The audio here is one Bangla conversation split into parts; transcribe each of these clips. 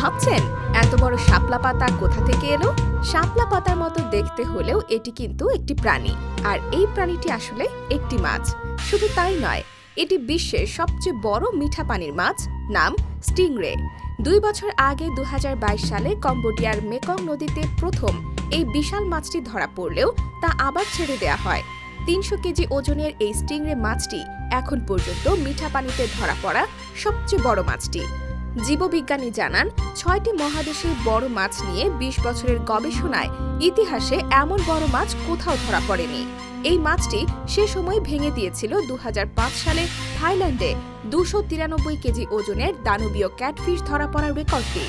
ভাবছেন? এত বড় শাপলা পাতা কোথা থেকে এলো? শাপলা পাতার মতো দেখতে হলেও এটি কিন্তু একটি প্রাণী। আর এই প্রাণীটি আসলে একটি মাছ। শুধু তাই নয়, এটি বিশ্বের সবচেয়ে বড় মিঠা পানির মাছ, নাম স্টিংরে। দুই বছর আগে দু হাজার বাইশ সালে কম্বোডিয়ার মেকং নদীতে প্রথম এই বিশাল মাছটি ধরা পড়লেও তা আবার ছেড়ে দেয়া হয়। তিনশো কেজি ওজনের এই স্টিংরে মাছটি এখন পর্যন্ত মিঠা পানিতে ধরা পড়া সবচেয়ে বড় মাছটি। জীববিজ্ঞানী জানান, ছয়টি মহাদেশের বড় মাছ নিয়ে ২০ বছরের গবেষণায় ইতিহাসে এমন বড় মাছ কোথাও ধরা পড়েনি। এই মাছটি সে সময় ভেঙে দিয়েছিল দু হাজার পাঁচ সালে থাইল্যান্ডে দুশো তিরানব্বই কেজি ওজনের দানবীয় ক্যাটফিশ ধরা পড়ার রেকর্ডটি।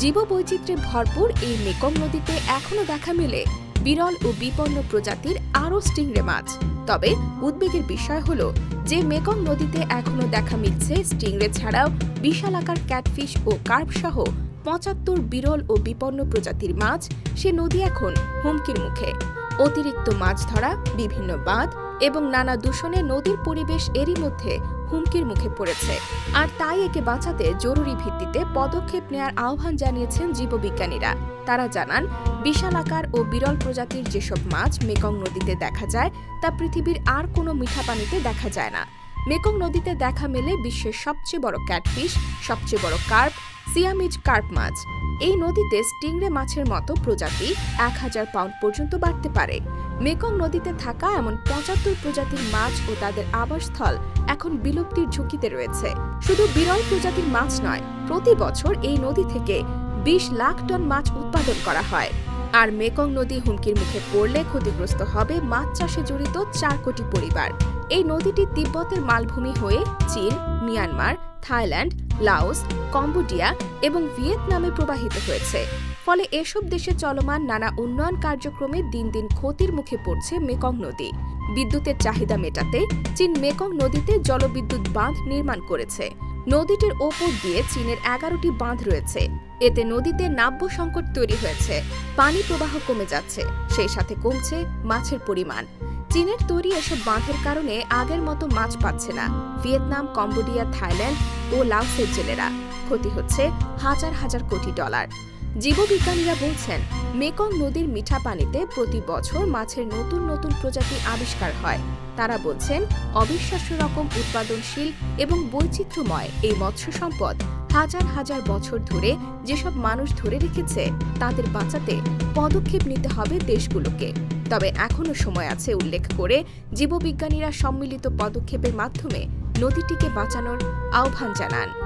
জীববৈচিত্র্যে ভরপুর এই মেকং নদীতে এখনও দেখা মেলে। বিরল ও বিপন্ন প্রজাতির আরও স্টিংরে মাছ। তবে উদ্বেগের বিষয় হল যে মেকং নদীতে এখনও দেখা মিলছে স্টিংরে ছাড়াও বিশাল আকার ক্যাটফিশ ও কার্প সহ পঁচাত্তর বিরল ও বিপন্ন প্রজাতির মাছ সে নদী এখন হুমকির মুখে। অতিরিক্ত মাছ ধরা, বিভিন্ন বাঁধ এবং নানা দূষণে নদীর পরিবেশ এরই মধ্যে হুমকির মুখে পড়েছে। আর তাই একে বাঁচাতে জরুরি ভিত্তিতে পদক্ষেপ নেয়ার আহ্বান জানিয়েছেন জীববিজ্ঞানীরা। তারা জানান, বিশাল আকার ও বিরল প্রজাতির যেসব মাছ মেকং নদীতে দেখা যায়, তা পৃথিবীর আর কোনো মিঠা পানিতে দেখা যায় না। মেকং নদীতে দেখা মেলে বিশ্বের সবচেয়ে বড় ক্যাটফিশ, সবচেয়ে বড় কার্প সিয়ামিজ কার্প মাছ। এই নদীতে স্টিংরে মাছের মতো প্রজাতি এক হাজার পাউন্ড পর্যন্ত বাড়তে পারে। মেকং নদীতে থাকা এমন পঁচাত্তর প্রজাতির মাছ ও তাদের আবাসস্থল এখন বিলুপ্তির ঝুঁকিতে রয়েছে। শুধু বিরল প্রজাতির মাছ নয়, প্রতি বছর এই নদী থেকে বিশ লাখ টন মাছ উৎপাদন করা হয়। আর মেকং নদী হুমকির মুখে পড়লে ক্ষতিগ্রস্ত হবে মাছ চাষে জড়িত চার কোটি পরিবার। এই নদীটি তিব্বতের মালভূমি হয়ে চীন, মিয়ানমার, থাইল্যান্ড, লাওস, কম্বোডিয়া এবং ভিয়েতনামে প্রবাহিত হয়েছে। ফলে এসব দেশে চলমান নানা উন্নয়ন কার্যক্রমে দিন দিন ক্ষতির মুখে পড়ছে মেকং নদী। বিদ্যুতের চাহিদা মেটাতে চীন মেকং নদীতে জলবিদ্যুৎ বাঁধ নির্মাণ করেছে। নদীটির ওপর দিয়ে চীনের এগারোটি বাঁধ রয়েছে। এতে নদীতে নাব্য সংকট তৈরি হয়েছে। পানি প্রবাহ কমে যাচ্ছে, সেই সাথে কমছে মাছের পরিমাণ। চীনের তৈরি এসব বাঁধের কারণে আগের মতো মাছ পাচ্ছে না। ভিয়েতনাম, কম্বোডিয়া, থাইল্যান্ড ও লাওসের জেলেরা। ক্ষতি হচ্ছে হাজার হাজার কোটি ডলার। জীববিজ্ঞানীরা বলছেন, মেকং নদীর মিঠা পানিতে প্রতি বছর মাছের নতুন নতুন প্রজাতি আবিষ্কার হয়। তারা বলছেন, অবিশ্বাস্য রকম উৎপাদনশীল এবং বৈচিত্র্যময় এই মৎস্য সম্পদ হাজার হাজার বছর ধরে যেসব মানুষ ধরে রেখেছে, তাদের বাঁচাতে পদক্ষেপ নিতে হবে দেশগুলোকে। তবে এখনও সময় আছে উল্লেখ করে জীববিজ্ঞানীরা সম্মিলিত পদক্ষেপের মাধ্যমে নদীটিকে বাঁচানোর আহ্বান জানান।